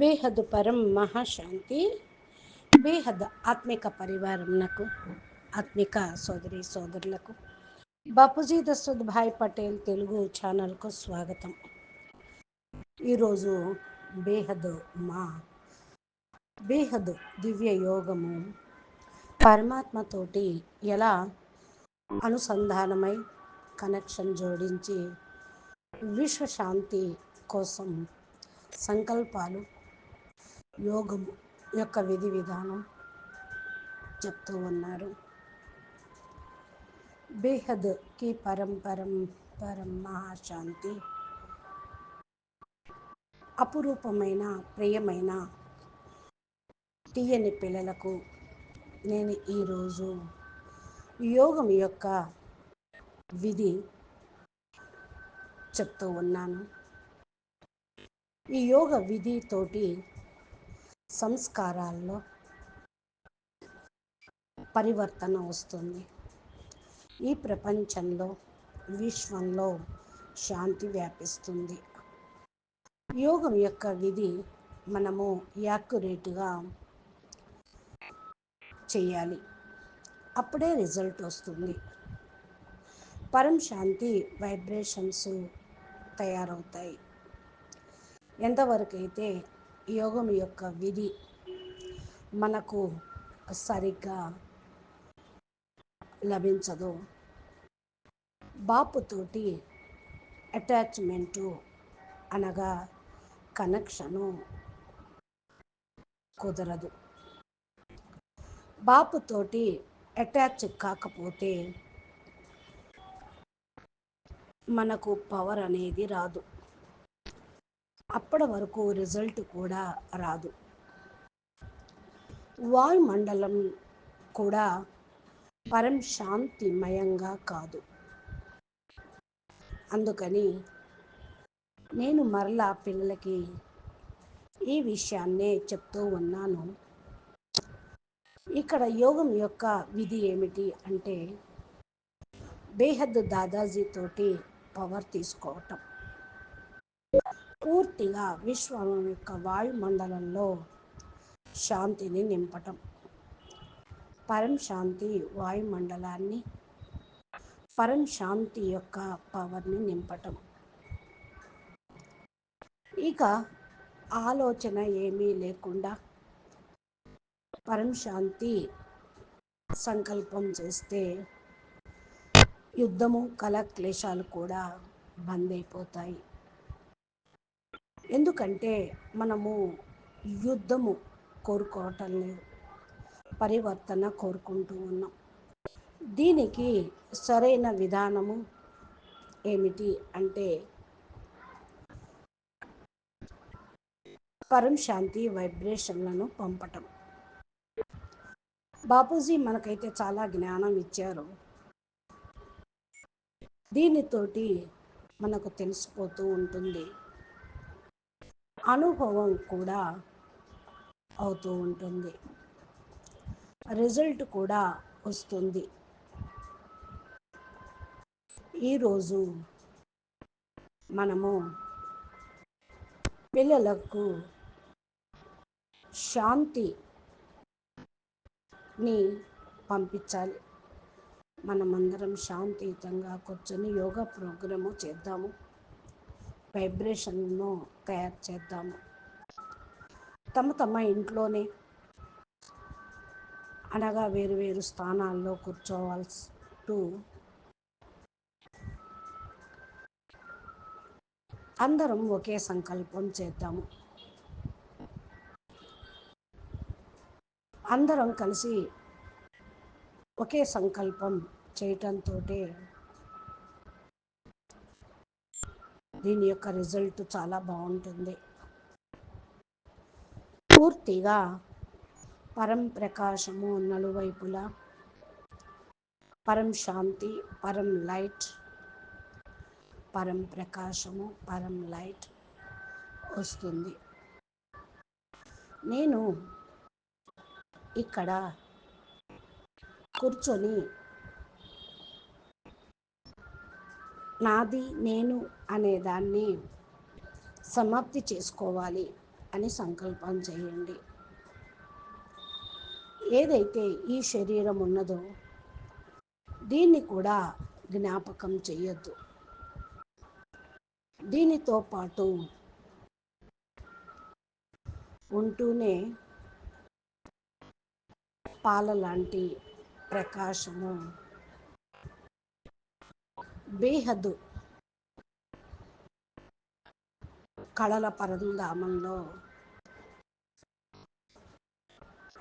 బేహద్ పరం మహాశాంతి బేహద్ ఆత్మిక పరివారంకు ఆత్మిక సోదరి సోదరులకు. బాపూజీ దశరథ్ భాయ్ పటేల్ తెలుగు ఛానల్కు స్వాగతం. ఈరోజు బేహద్ మా బేహద్ దివ్య యోగము పరమాత్మతోటి ఎలా అనుసంధానమై కనెక్షన్ జోడించి విశ్వశాంతి కోసం సంకల్పాలు యోగం యొక్క విధి విధానం చెప్తూ ఉన్నారు. బేహద్కి పరం పరం పరం మహాశాంతి. అపురూపమైన ప్రియమైన తీయని పిల్లలకు నేను ఈరోజు యోగం యొక్క విధి చెప్తూ ఉన్నాను. ఈ యోగ విధితోటి సంస్కారాల్లో పరివర్తన వస్తుంది. ఈ ప్రపంచంలో విశ్వంలో శాంతి వ్యాపిస్తుంది. యోగం యొక్క విధి మనము యాక్యురేట్గా చేయాలి. అప్పుడే రిజల్ట్ వస్తుంది. పరం శాంతి వైబ్రేషన్స్ తయారవుతాయి. ఎంతవరకు అయితే యోగం యొక్క విధి మనకు సరిగ్గా లభించదు. బాపుతోటి అటాచ్మెంటు అనగా కనెక్షను కుదరదు. బాపుతోటి అటాచ్ కాకపోతే మనకు పవర్ అనేది రాదు. అప్పటి వరకు రిజల్ట్ కూడా రాదు. వాయుమండలం కూడా పరం శాంతిమయంగా కాదు. అందుకని నేను మరలా పిల్లలకి ఈ విషయాన్నే చెప్తూ ఉన్నాను. ఇక్కడ యోగం యొక్క విధి ఏమిటి అంటే బేహద్ దాదాజీ తోటి పవర్ తీసుకోవటం. పూర్తిగా విశ్వం యొక్క వాయుమండలంలో శాంతిని నింపటం. పరం శాంతి వాయుమండలాన్ని పరం శాంతి యొక్క పవర్ని నింపటం. ఇక ఆలోచన ఏమీ లేకుండా పరం శాంతి సంకల్పం చేస్తే యుద్ధము కల క్లేశాలు కూడా బంద్ అయిపోతాయి. ఎందుకంటే మనము యుద్ధము కోరుకోవటం లేదు పరివర్తన కోరుకుంటూ ఉన్నాం. దీనికి సరైన విధానము ఏమిటి అంటే పరం శాంతి వైబ్రేషన్లను పంపటం. బాపూజీ మనకైతే చాలా జ్ఞానం ఇచ్చారు. దీనితోటి మనకు తెలిసిపోతూ ఉంటుంది. అనుభవం కూడా అవుతూ ఉంటుంది. రిజల్ట్ కూడా వస్తుంది. ఈరోజు మనము పిల్లలకు శాంతిని పంపించాలి. మనమందరం శాంతియుతంగా కూర్చొని యోగా ప్రోగ్రాము చేద్దాము. వైబ్రేషన్ను తయారు చేద్దాము. తమ తమ ఇంట్లోనే అనగా వేరు వేరు స్థానాల్లో కూర్చోవాల్సి అందరం ఒకే సంకల్పం చేద్దాము. అందరం కలిసి ఒకే సంకల్పం చేయటంతో దీని యొక్క రిజల్ట్ చాలా బాగుంటుంది. పూర్తిగా పరం ప్రకాశము నలువైపులా పరం శాంతి పరం లైట్ పరం ప్రకాశము పరం లైట్ వస్తుంది. నేను ఇక్కడ కూర్చొని నాది నేను అనే దాన్ని సమాప్తి చేసుకోవాలి అని సంకల్పం చేయండి. ఏదైతే ఈ శరీరం ఉన్నదో దీన్ని కూడా జ్ఞాపకం చేయొద్దు దీనితో పాటు ఉంటూనే పాల లాంటి ప్రకాశము బేహద్దు. కళల పరంధామంలో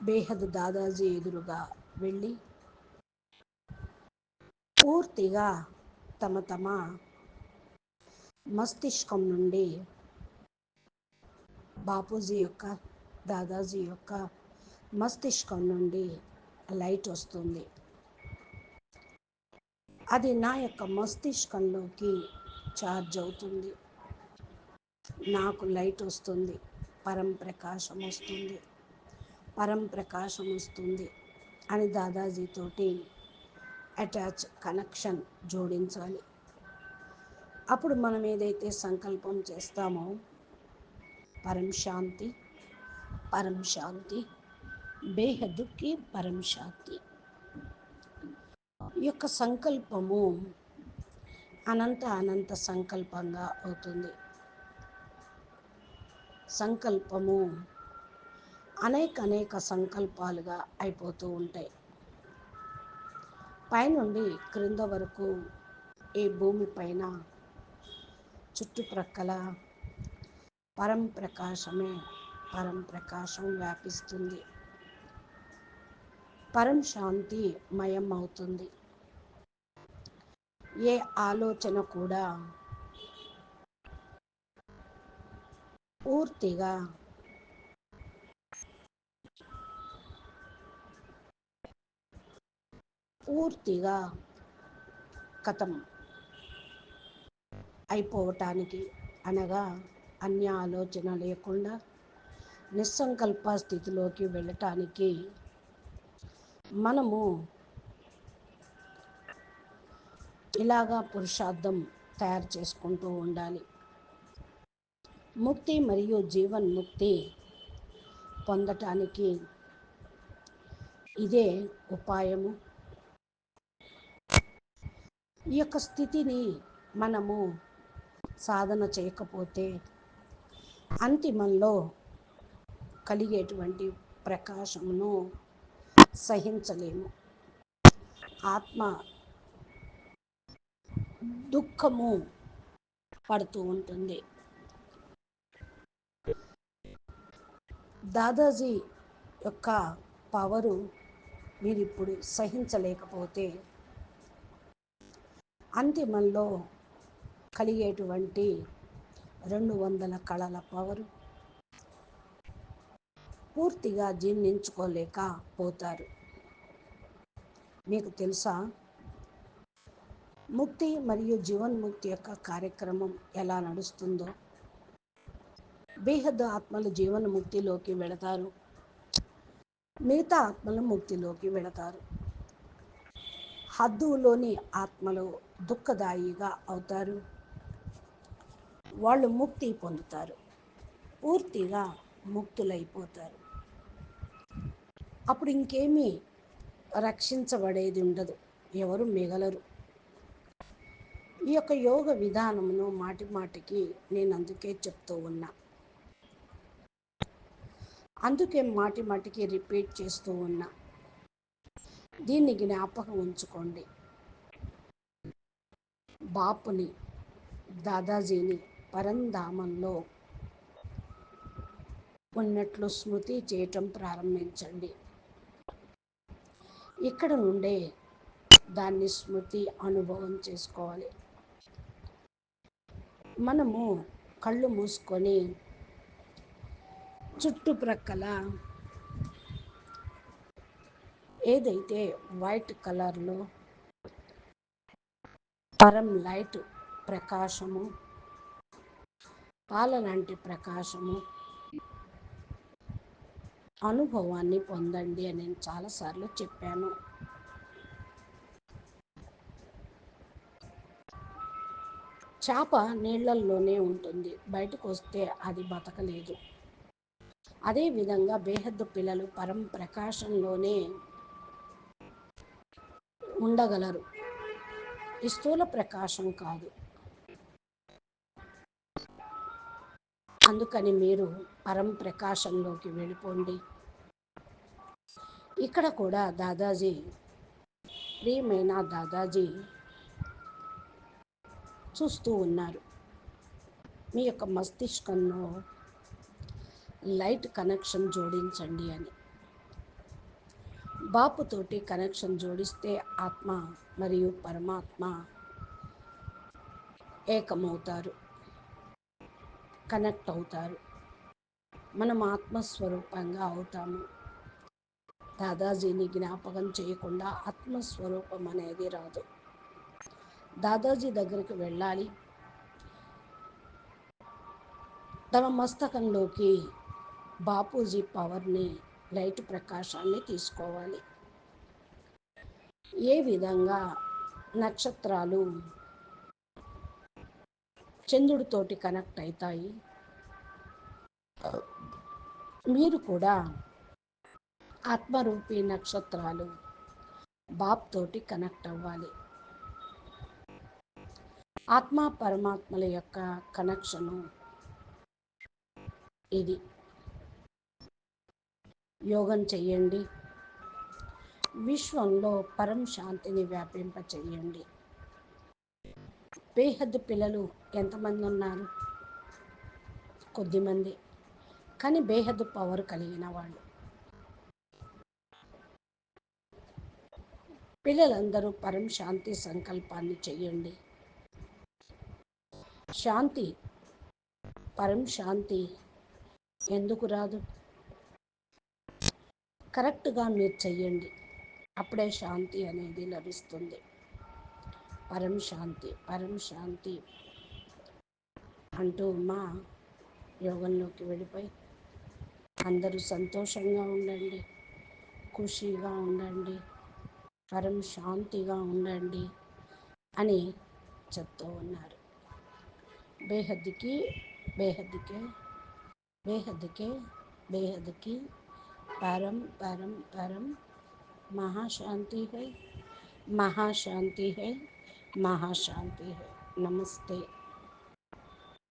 బేహద్ దాదాజీ ఎదురుగా వెళ్ళి పూర్తిగా తమ తమ మస్తిష్కం నుండి బాపూజీ యొక్క దాదాజీ యొక్క మస్తిష్కం నుండి లైట్ వస్తుంది. అది నా యొక్క మస్తిష్కంలోకి ఛార్జ్ అవుతుంది. నాకు లైట్ వస్తుంది. పరం ప్రకాశం వస్తుంది. పరం ప్రకాశం వస్తుంది అని దాదాజీతోటి అటాచ్ కనెక్షన్ జోడించాలి. అప్పుడు మనం ఏదైతే సంకల్పం చేస్తామో పరం శాంతి పరం శాంతి బేహద్దుకి పరం శాంతి. యొక్క సంకల్పము అనంత అనంత సంకల్పంగా అవుతుంది. సంకల్పము అనేక అనేక సంకల్పాలుగా అయిపోతూ ఉంటాయి. పైనుండి క్రింద వరకు ఈ భూమి పైన చుట్టుప్రక్కల పరం ప్రకాశమే పరం ప్రకాశం వ్యాపిస్తుంది. పరం శాంతి మయం అవుతుంది ఏ ఆలోచన కూడా పూర్తిగా పూర్తిగా కథం అయిపోవటానికి అనగా అన్య ఆలోచన లేకుండా నిస్సంకల్ప స్థితిలోకి వెళ్ళటానికి మనము ఇలాగా పురుషార్థం తయారు చేసుకుంటూ ఉండాలి. ముక్తి మరియు జీవన్ ముక్తి పొందటానికి ఇదే ఉపాయము. ఈ యొక్క స్థితిని మనము సాధన చేయకపోతే అంతిమంలో కలిగేటువంటి ప్రకాశమును సహించలేము. ఆత్మ దుఃఖము పడుతూ ఉంటుంది. దాదాజీ యొక్క పవరు మీరు ఇప్పుడు సహించలేకపోతే అంతిమంలో కలిగేటువంటి రెండు వందల కళల పవరు పూర్తిగా జీర్ణించుకోలేకపోతారు మీకు తెలుసా? ముక్తి మరియు జీవన్ముక్తి యొక్క కార్యక్రమం ఎలా నడుస్తుందో. బేహద్దు ఆత్మలు జీవన్ముక్తిలోకి వెళతారు. మిగతా ఆత్మలు ముక్తిలోకి వెళతారు. హద్దులోని ఆత్మలు దుఃఖదాయిగా అవుతారు. వాళ్ళు ముక్తి పొందుతారు. పూర్తిగా ముక్తులైపోతారు. అప్పుడు ఇంకేమీ రక్షించబడేది ఉండదు. ఎవరు మిగలరు. ఈ యొక్క యోగ విధానమును మాటి మాటికి నేను అందుకే చెప్తూ ఉన్నా. అందుకే మాటి మాటికి రిపీట్ చేస్తూ ఉన్నా. దీన్ని జ్ఞాపకం ఉంచుకోండి. బాపుని దాదాజీని పరంధామంలో ఉన్నట్లు స్మృతి చేయటం ప్రారంభించండి. ఇక్కడ నుండే దాన్ని స్మృతి అనుభవం చేసుకోవాలి. మనము కళ్ళు మూసుకొని చుట్టుప్రక్కల ఏదైతే వైట్ కలర్లో పరం లైట్ ప్రకాశము పాల లాంటి ప్రకాశము అనుభవాన్ని పొందండి అని నేను చాలాసార్లు చెప్పాను. చేప నీళ్ళల్లోనే ఉంటుంది. బయటకు వస్తే అది బతకలేదు. అదేవిధంగా బేహద్దు పిల్లలు పరం ప్రకాశంలోనే ఉండగలరు. ఈ స్థూల ప్రకాశం కాదు. అందుకని మీరు పరం ప్రకాశంలోకి వెళ్ళిపోండి. ఇక్కడ కూడా దాదాజీ ప్రియమైన దాదాజీ చూస్తూ ఉన్నారు. మీ యొక్క మస్తిష్కంలో లైట్ కనెక్షన్ జోడించండి అని. బాపుతోటి కనెక్షన్ జోడిస్తే ఆత్మ మరియు పరమాత్మ ఏకమవుతారు. కనెక్ట్ అవుతారు. మనం ఆత్మస్వరూపంగా అవుతాము. దాదాజీని జ్ఞాపకం చేయకుండా ఆత్మస్వరూపం అనేది రాదు. దాదాజీ దగ్గరికి వెళ్ళాలి. తమ మస్తకంలోకి బాపూజీ పవర్ని లైట్ ప్రకాశాన్ని తీసుకోవాలి. ఏ విధంగా నక్షత్రాలు చంద్రుడితోటి కనెక్ట్ అవుతాయి మీరు కూడా ఆత్మరూపి నక్షత్రాలు బాప్ తోటి కనెక్ట్ అవ్వాలి. ఆత్మ పరమాత్మల యొక్క కనెక్షను ఇది. యోగం చెయ్యండి. విశ్వంలో పరం శాంతిని వ్యాపింప చెయ్యండి బేహద్దు పిల్లలు ఎంతమంది ఉన్నారు కొద్దిమంది. కానీ బేహద్దు పవర్ కలిగిన వాళ్ళు. పిల్లలందరూ పరం శాంతి సంకల్పాన్ని చెయ్యండి. శాంతి. పరం శాంతి. ఎందుకు రాదు? కరెక్ట్గా మీరు చెయ్యండి. అప్పుడే శాంతి అనేది లభిస్తుంది. పరం శాంతి పరం శాంతి. అంటూ మా యోగంలోకి వెళ్ళిపోయి అందరూ సంతోషంగా ఉండండి. ఖుషీగా ఉండండి. పరం శాంతిగా ఉండండి అని చెప్తూ ఉన్నారు. बेहद की, बेहद के बेहद के, बेहद की, परम परम परम, महाशांति है महाशांति है महाशांति है। नमस्ते।